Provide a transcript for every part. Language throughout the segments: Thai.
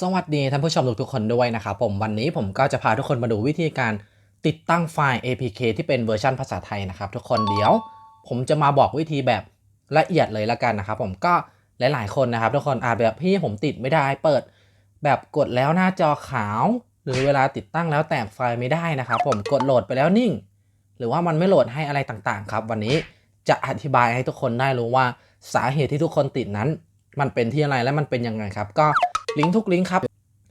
สวัสดีท่านผู้ชมทุกๆคนด้วยนะครับผมวันนี้ผมก็จะพาทุกคนมาดูวิธีการติดตั้งไฟล์ APK ที่เป็นเวอร์ชันภาษาไทยนะครับ ทุกคนเดี๋ยว ผมจะมาบอกวิธีแบบละเอียดเลยละกันนะครับ ผมก็หลาย ๆ คนนะครับ ทุกคนอาจแบบพี่ผมติดไม่ได้เปิด แบบกดแล้วหน้าจอขาว หรือเวลาติดตั้งแล้วแตกไฟล์ไม่ได้นะครับ ผมกดโหลดไปแล้วนิ่ง หรือว่ามันไม่โหลดให้อะไรต่างๆ ครับ วันนี้จะอธิบายให้ทุกคนได้รู้ว่าสาเหตุที่ทุกคนติดนั้น มันเป็นที่อะไรและมันเป็นยังไงครับ ก็ ลิงก์ทุกลิงก์ครับ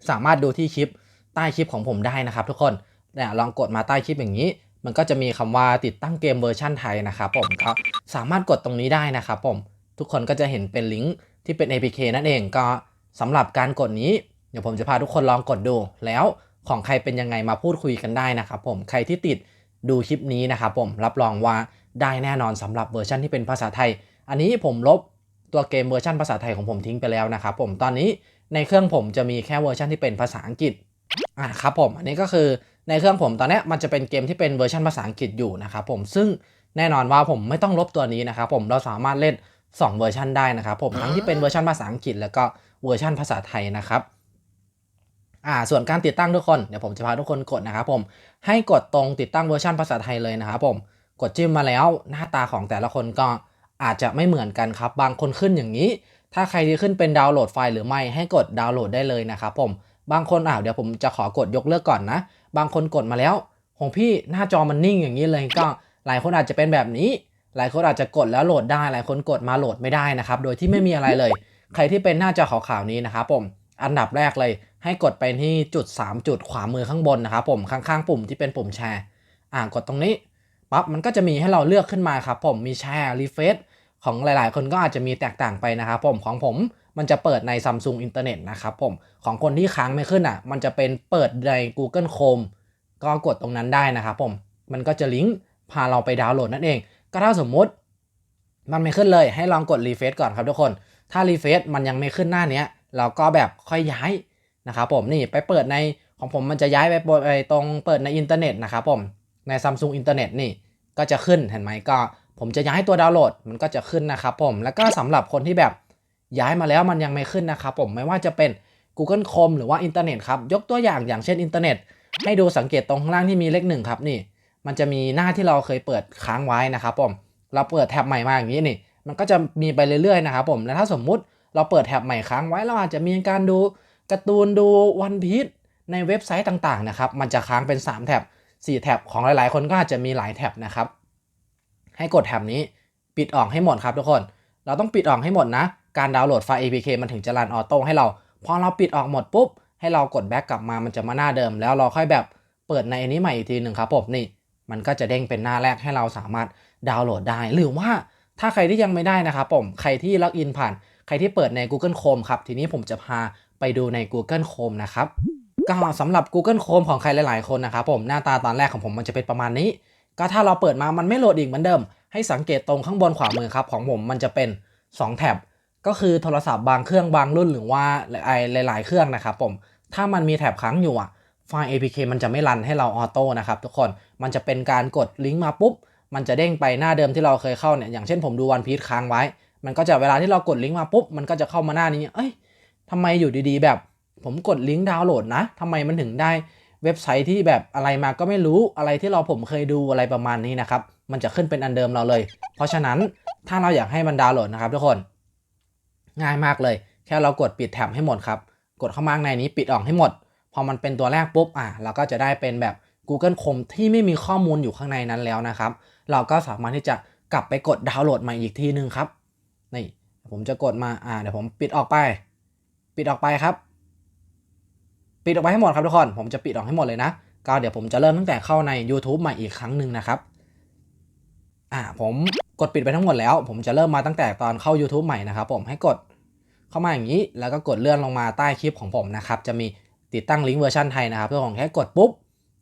สามารถดูที่คลิปใต้คลิปของผมได้นะครับทุกคนเนี่ยลองกดมาใต้คลิปอย่างนี้ มันก็จะมีคำว่าติดตั้งเกมเวอร์ชั่นไทยนะครับผมก็สามารถกดตรงนี้ได้นะครับผมทุกคนก็จะเห็นเป็นลิงก์ที่เป็น APK นั่นเองก็สำหรับการกดนี้เดี๋ยวผมจะพาทุกคนลองกดดูแล้วของใครเป็นยังไงมาพูดคุยกันได้นะครับผมใครที่ติดดูคลิปนี้นะครับผมรับรองว่าได้แน่นอนสำหรับเวอร์ชันที่เป็นภาษาไทย อันนี้ผมลบตัวเกมเวอร์ชันภาษาไทยของผมทิ้งไปแล้วนะครับผมตอนนี้ ในเครื่องผมจะมีแค่เวอร์ชันที่เป็นภาษาอังกฤษอะครับผมอันนี้ก็คือในเครื่องผมตอนนี้มันจะเป็นเกมที่เป็นเวอร์ชันภาษาอังกฤษอยู่นะครับผมซึ่งแน่นอนว่าผมไม่ต้องลบตัวนี้นะครับผมเราสามารถเล่น 2 เวอร์ชันได้นะครับผมทั้งที่เป็นเวอร์ชันภาษาอังกฤษ แล้วก็เวอร์ชันภาษาไทยนะครับอ่าส่วนการติดตั้งทุกคนเดี๋ยวผมจะพาทุกคนกดนะครับผมให้กดตรงติดตั้งเวอร์ชันภาษาไทยเลยนะครับผมกดจิ้มมาแล้วหน้าตาของแต่ละคนก็อาจจะไม่เหมือนกันครับ บางคนขึ้นอย่างนี้ ถ้าใครที่ขึ้นเป็นดาวน์โหลดไฟล์หรือไม่ให้กดดาวน์โหลดได้เลยนะครับผม บางคนอ่าเดี๋ยวผมจะขอกดยกเลิกก่อนนะ บางคนกดมาแล้วของพี่หน้าจอมันนิ่งอย่างนี้เลยก็หลายคนอาจจะเป็นแบบนี้ หลายคนอาจจะกดแล้วโหลดได้ หลายคนกดมาโหลดไม่ได้นะครับ โดยที่ไม่มีอะไรเลย ใครที่เป็นหน้าจอขาวๆนี้นะครับผม อันดับแรกเลย ให้กดไปที่จุด 3 จุดขวามือข้างบนนะครับผมข้างๆ ปุ่มที่เป็นปุ่มแชร์ อ่ากดตรงนี้ปั๊บมันก็จะมีให้เราเลือกขึ้นมาครับผมมีแชร์รีเฟซ ของหลาย ๆ คนก็อาจจะมีแตกต่างไปนะครับผมของผมมันจะเปิดใน Samsung Internet นะครับผมของคนที่ค้างไม่ขึ้นอะ มันจะเป็นเปิดใน Google Chrome ก็กดตรงนั้นได้นะครับผมมันก็จะลิงก์พาเราไปดาวน์โหลดนั่นเอง ก็ถ้าสมมุติ มันไม่ขึ้นเลยให้ลองกดรีเฟซก่อนครับทุกคน ถ้ารีเฟซมันยังไม่ขึ้นหน้านี้เราก็แบบค่อยย้ายนะครับผมนี่ไปเปิดในของผมมันจะย้ายไปไปตรงเปิดในอินเทอร์เน็ตนะครับผมใน Samsung อินเทอร์เน็ตนี่ก็จะขึ้นเห็นไหมก็ ผมจะย้ายตัวดาวน์โหลดมันก็จะขึ้นนะครับผม แล้วก็สำหรับคนที่แบบย้ายมาแล้วมันยังไม่ขึ้นนะครับผมไม่ว่าจะเป็น Google Chrome หรือว่าอินเทอร์เน็ตครับ ยกตัวอย่างอย่างเช่นอินเทอร์เน็ตให้ดูสังเกตตรงข้างล่างที่มีเลขหนึ่งครับนี่ มันจะมีหน้าที่เราเคยเปิดค้างไว้นะครับผม เราเปิดแท็บใหม่มาอย่างนี้นี่ มันก็จะมีไปเรื่อยๆนะครับผมแล้วถ้าสมมุติเราเปิดแท็บใหม่ค้างไว้เราอาจจะมีการดูการ์ตูนดูวันพีชในเว็บไซต์ต่างๆนะครับมันจะค้างเป็น 3 แท็บ4แท็บของหลายๆ คนก็อาจจะมีหลายแท็บนะครับ ให้กดแท็บนี้ ปิดออกให้หมดครับทุกคน เราต้องปิดออกให้หมดนะ การดาวน์โหลดไฟล์ APK มันถึงจะรันออโต้ให้เรา พอเราปิดออกหมดปุ๊บ ให้เรากดแบ็กกลับมามันจะมาหน้าเดิม แล้วเราค่อยแบบเปิดในอันนี้ใหม่อีกทีหนึ่งครับผมนี่ มันก็จะเด้งเป็นหน้าแรกให้เราสามารถดาวน์โหลดได้ หรือว่าถ้าใครที่ยังไม่ได้นะครับผม ใครที่ล็อกอินผ่าน ใครที่เปิดใน Google Chrome ครับ ทีนี้ผมจะพาไปดูใน Google Chrome นะครับก็สำหรับ Google Chrome ของใครหลาย ๆ คนนะครับผม หน้าตาตอนแรกของผมมันจะเป็นประมาณนี้ ก็ถ้าเราเปิดมามันไม่โหลดอีกเหมือนเดิม ให้สังเกตตรงข้างบนขวามือครับของผมมันจะเป็น 2 แท็บก็คือโทรศัพท์บางเครื่องบางรุ่นหรือว่าหลาย ๆ เครื่องนะครับผมถ้ามันมีแท็บค้างอยู่อะไฟล์ APK มันจะไม่รันให้เราออโต้นะครับทุกคนมันจะเป็นการกดลิงก์มาปุ๊บ มันจะเด้งไปหน้าเดิมที่เราเคยเข้าเนี่ยอย่างเช่นผมดูวันพี e ค้างไว้ มันก็จะเวลาที่เรากดลิงก์มาปุ๊บ มันก็จะเข้ามาหน้านี้ เอ้ยทำไมอยู่ดีๆ แบบ ผมกดลิงก์ดาวน์โหลดนะทำไมมันถึงได้ เว็บไซต์ที่แบบอะไรมาก็ไม่รู้อะไรที่เราผมเคยดูอะไรประมาณนี้นะครับ มันจะขึ้นเป็นอันเดิมเราเลย เพราะฉะนั้นถ้าเราอยากให้มันดาวน์โหลดนะครับทุกคน ง่ายมากเลย แค่เรากดปิดแท็บให้หมดครับ กดเข้ามาในนี้ปิดออกให้หมด พอมันเป็นตัวแรกปุ๊บอะเราก็จะได้เป็นแบบ Google Chrome ที่ไม่มีข้อมูลอยู่ข้างในนั้นแล้วนะครับ เราก็สามารถที่จะกลับไปกดดาวน์โหลดใหม่อีกทีนึงครับ นี่ผมจะกดมาอ่าเดี๋ยวผมปิดออกไป ปิดออกไปครับ ปิดออกไปให้หมดครับทุกคน ผมจะปิดออกให้หมดเลยนะ ก็เดี๋ยวผมจะเริ่มตั้งแต่เข้าใน YouTube ใหม่อีกครั้งหนึ่งนะครับ อ่า ผมกดปิดไปทั้งหมดแล้ว ผมจะเริ่มมาตั้งแต่ตอนเข้า YouTube ใหม่นะครับ ผมให้กดเข้ามาอย่างนี้ แล้วก็กดเลื่อนลงมาใต้คลิปของผมนะครับ จะมีติดตั้งลิงก์เวอร์ชันไทยนะครับเพื่อของแค่กดปุ๊บ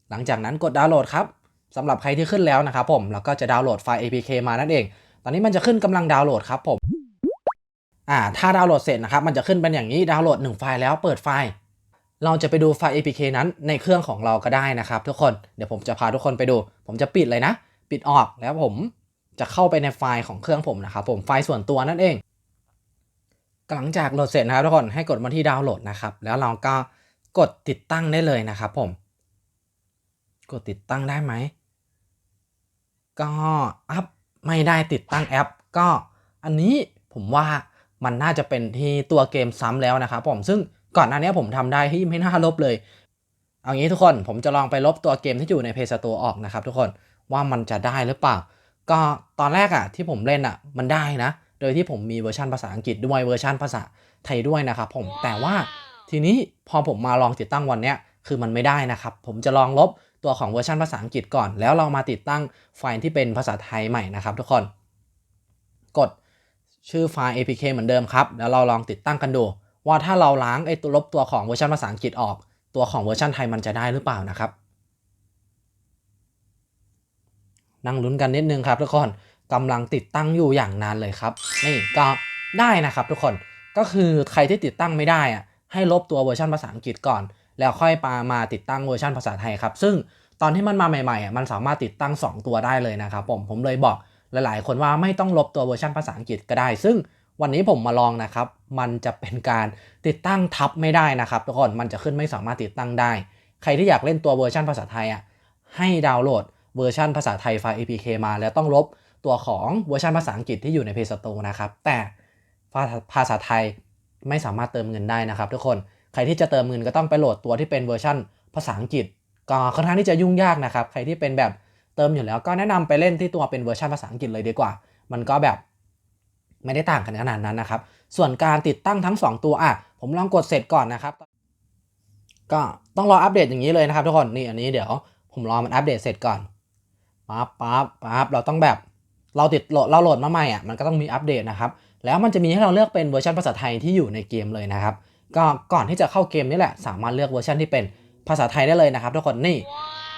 หลังจากนั้นกดดาวน์โหลดครับสำหรับใครที่ขึ้นแล้วนะครับผม แล้วก็จะดาวน์โหลดไฟล์ APK มานั่นเอง ตอนนี้มันจะขึ้นกำลังดาวน์โหลดครับผม อ่า ถ้าดาวน์โหลดเสร็จนะครับ มันจะขึ้นเป็นอย่างนี้ ดาวน์โหลด1ไฟล์แล้ว เปิดไฟล์ เราจะไปดูไฟล์ APK นั้นในเครื่องของเราก็ได้นะครับ ทุกคน เดี๋ยวผมจะพาทุกคนไปดู ผมจะปิดเลยนะ ปิดออกแล้วผมจะเข้าไปในไฟล์ของเครื่องผมนะครับ ผมไฟล์ส่วนตัวนั่นเอง หลังจากโหลดเสร็จนะครับทุกคน ให้กดมาที่ดาวน์โหลดนะครับ แล้วเราก็กดติดตั้งได้เลยนะครับ ผม กดติดตั้งได้ไหม ก็อัพไม่ได้ติดตั้งแอป ก็อันนี้ผมว่ามันน่าจะเป็นที่ตัวเกมซ้ำแล้วนะครับผม ซึ่ง ก่อนหน้านี้ผมทำได้ที่ไม่น่าลบเลย เอางี้ทุกคนผมจะลองไปลบตัวเกมที่อยู่ใน Play Store ออกนะครับทุกคนว่ามันจะได้หรือเปล่า ก็ตอนแรกอะที่ผมเล่นอะมันได้นะ โดยที่ผมมีเวอร์ชันภาษาอังกฤษด้วยเวอร์ชันภาษาไทยด้วยนะครับผมแต่ว่าทีนี้พอผมมาลองติดตั้งวันเนี้ยคือมันไม่ได้นะครับ ผมจะลองลบตัวของเวอร์ชันภาษาอังกฤษก่อน แล้วเรามาติดตั้งไฟล์ที่เป็นภาษาไทยใหม่นะครับ ทุกคน กดชื่อไฟล์ apk เหมือนเดิมครับ แล้วเราลองติดตั้งกันดู ว่าถ้าเราล้างไอ้ตัวลบตัวของเวอร์ชันภาษาอังกฤษออก ตัวของเวอร์ชันไทยมันจะได้หรือเปล่านะครับ นั่งลุ้นกันนิดนึงครับทุกคนกำลังติดตั้งอยู่อย่างนานเลยครับ นี่ก็ได้นะครับทุกคนก็คือใครที่ติดตั้งไม่ได้อะให้ลบตัวเวอร์ชันภาษาอังกฤษก่อน แล้วค่อยปามาติดตั้งเวอร์ชันภาษาไทยครับซึ่งตอนที่มันมาใหม่ๆอะมันสามารถติดตั้ง 2 ตัวได้เลยนะครับผมผมเลยบอกหลายๆ คนว่าไม่ต้องลบตัวเวอร์ชันภาษาอังกฤษก็ได้ ซึ่ง วันนี้ผมมาลองนะครับ มันจะเป็นการติดตั้งทับไม่ได้นะครับทุกคนมันจะขึ้นไม่สามารถติดตั้งได้ ใครที่อยากเล่นตัวเวอร์ชันภาษาไทยอะให้ดาวน์โหลดเวอร์ชันภาษาไทยไฟล์ APK มา แล้วต้องลบตัวของเวอร์ชันภาษาอังกฤษที่อยู่ใน Play Store นะครับ แต่ภาษาไทยไม่สามารถเติมเงินได้นะครับ ทุกคน ใครที่จะเติมเงินก็ต้องไปโหลดตัวที่เป็นเวอร์ชันภาษาอังกฤษ ก็ค่อนข้างที่จะยุ่งยากนะครับ ใครที่เป็นแบบเติมอยู่แล้วก็แนะนำไปเล่นที่ตัวเป็นเวอร์ชันภาษาอังกฤษเลยดีกว่า มันก็แบบ ไม่ได้ต่างกันขนาดนั้นนะครับ ส่วนการติดตั้งทั้ง 2 ตัวอะผมลองกดเสร็จก่อนนะครับ ก็ต้องรออัปเดตอย่างนี้เลยนะครับทุกคนนี่อันนี้เดี๋ยวผมรอมันอัปเดตเสร็จก่อนปั๊บปั๊บปั๊บเราต้องแบบเราติดโหลดเราโหลดมาใหม่อะมันก็ต้องมีอัปเดตนะครับแล้วมันจะมีให้เราเลือกเป็นเวอร์ชันภาษาไทยที่อยู่ในเกมเลยนะครับก็ก่อนที่จะเข้าเกมนี่แหละ สามารถเลือกเวอร์ชันที่เป็นภาษาไทยได้เลยนะครับ ทุกคนนี่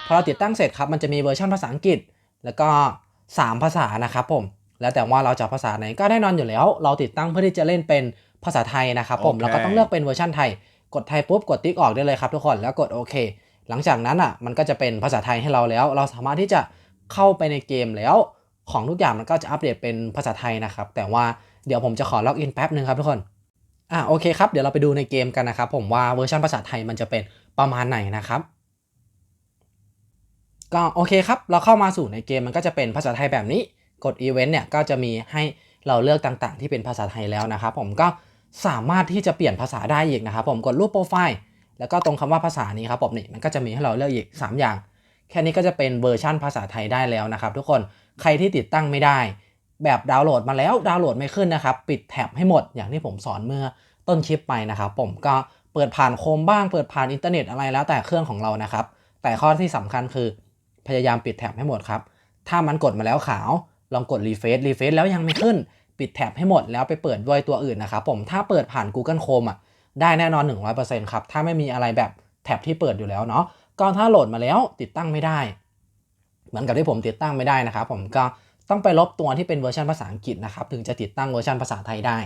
พอเราติดตั้งเสร็จครับมันจะมีเวอร์ชันภาษาอังกฤษ แล้วก็ 3 ภาษานะครับผม แล้วแต่ว่าเราจะภาษาไหนก็แน่นอนอยู่แล้ว เราติดตั้งเพื่อที่จะเล่นเป็นภาษาไทยนะครับผมโอเคเราก็ต้องเลือกเป็นเวอร์ชันไทย กดไทยปุ๊บกดติ๊กออกได้เลยครับทุกคน แล้วกดโอเค หลังจากนั้นอะ มันก็จะเป็นภาษาไทยให้เราแล้ว เราสามารถที่จะเข้าไปในเกมแล้ว ของทุกอย่างมันก็จะอัปเดตเป็นภาษาไทยนะครับ แต่ว่าเดี๋ยวผมจะขอล็อกอินแป๊บนึงครับทุกคน อะโอเคครับ เดี๋ยวเราไปดูในเกมกันนะครับผมว่าเวอร์ชันภาษาไทยมันจะเป็นประมาณไหนนะครับก็โอเคครับ เราเข้ามาสู่ในเกมมันก็จะเป็นภาษาไทยแบบนี้ กดอีเวนต์เนี่ยก็จะมีให้เราเลือกต่างๆ ที่เป็นภาษาไทยแล้วนะครับผมก็สามารถที่จะเปลี่ยนภาษาได้อีกนะครับผมกดรูปโปรไฟล์แล้วก็ตรงคำว่าภาษานี้ครับผมนี่มันก็จะมีให้เราเลือกอีก 3 อย่าง แค่นี้ก็จะเป็นเวอร์ชั่นภาษาไทยได้แล้วนะครับ ทุกคนใครที่ติดตั้งไม่ได้ แบบดาวน์โหลดมาแล้วดาวน์โหลดไม่ขึ้นนะครับ ปิดแท็บให้หมดอย่างที่ผมสอนเมื่อต้นคลิปไปนะครับ ผมก็เปิดผ่านโคมบ้างเปิดผ่านอินเทอร์เน็ตอะไรแล้วแต่เครื่องของเรานะครับ แต่ข้อที่สำคัญคือพยายามปิดแท็บให้หมดครับถ้ามันกดมาแล้วขาว ลองกดรีเฟซรีเฟซแล้วยังไม่ขึ้น ปิดแท็บให้หมดแล้วไปเปิดด้วยตัวอื่นนะครับผมถ้าเปิดผ่าน Google Chrome อะได้แน่นอน 100%ครับ ถ้าไม่มีอะไรแบบแท็บที่เปิดอยู่แล้วเนาะก็ถ้าโหลดมาแล้วติดตั้งไม่ได้ เหมือนกับที่ผมติดตั้งไม่ได้นะครับผมก็ต้องไปลบตัวที่เป็นเวอร์ชันภาษาอังกฤษนะครับถึงจะติดตั้งเวอร์ชันภาษาไทยได้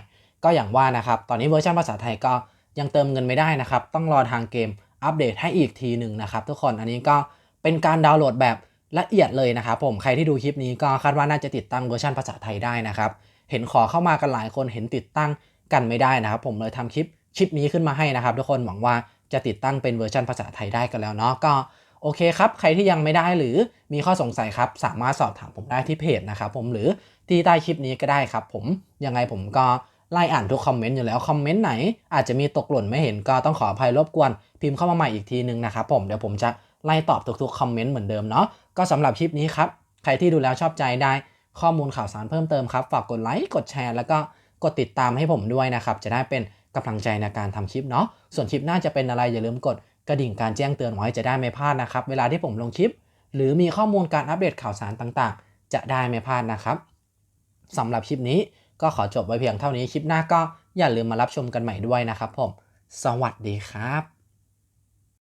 ก็อย่างว่านะครับตอนนี้เวอร์ชันภาษาไทยก็ยังเติมเงินไม่ได้นะครับต้องรอทางเกมอัปเดตให้อีกทีหนึ่งนะครับทุกคนอันนี้ก็เป็นการดาวน์โหลดแบบ ละเอียดเลยนะครับผมใครที่ดูคลิปนี้ก็คาดว่าน่าจะติดตั้งเวอร์ชันภาษาไทยได้นะครับเห็นขอเข้ามากันหลายคนเห็นติดตั้งกันไม่ได้นะครับ ผมเลยทำคลิปคลิปนี้ขึ้นมาให้นะครับ ทุกคนหวังว่าจะติดตั้งเป็นเวอร์ชันภาษาไทยได้กันแล้วเนาะก็โอเคครับ ใครที่ยังไม่ได้หรือมีข้อสงสัยครับ สามารถสอบถามผมได้ที่เพจนะครับผมหรือที่ใต้คลิปนี้ก็ได้ครับ ผมยังไงผมก็ไล่อ่านทุกคอมเมนต์อยู่แล้วคอมเมนต์ไหนอาจจะมีตกหล่นไม่เห็นก็ต้องขออภัยรบกวน พิมพ์เข้ามาใหม่อีกทีนึงนะครับผมเดี๋ยวผมจะ ไล่ตอบทุกๆคอมเมนต์เหมือนเดิมเนาะก็สำหรับคลิปนี้ครับ ใครที่ดูแล้วชอบใจได้ข้อมูลข่าวสารเพิ่มเติมครับ ฝากกดไลค์กดแชร์แล้วก็กดติดตามให้ผมด้วยนะครับ จะได้เป็นกำลังใจในการทำคลิปเนาะส่วนคลิปหน้าจะเป็นอะไรอย่าลืมกดกระดิ่งการแจ้งเตือนไว้จะได้ไม่พลาดนะครับ เวลาที่ผมลงคลิป หรือมีข้อมูลการอัปเดตข่าวสารต่างๆ จะได้ไม่พลาดนะครับสำหรับคลิปนี้ก็ขอจบไว้เพียงเท่านี้คลิปหน้าก็อย่าลืมมารับชมกันใหม่ด้วยนะครับผม สวัสดีครับ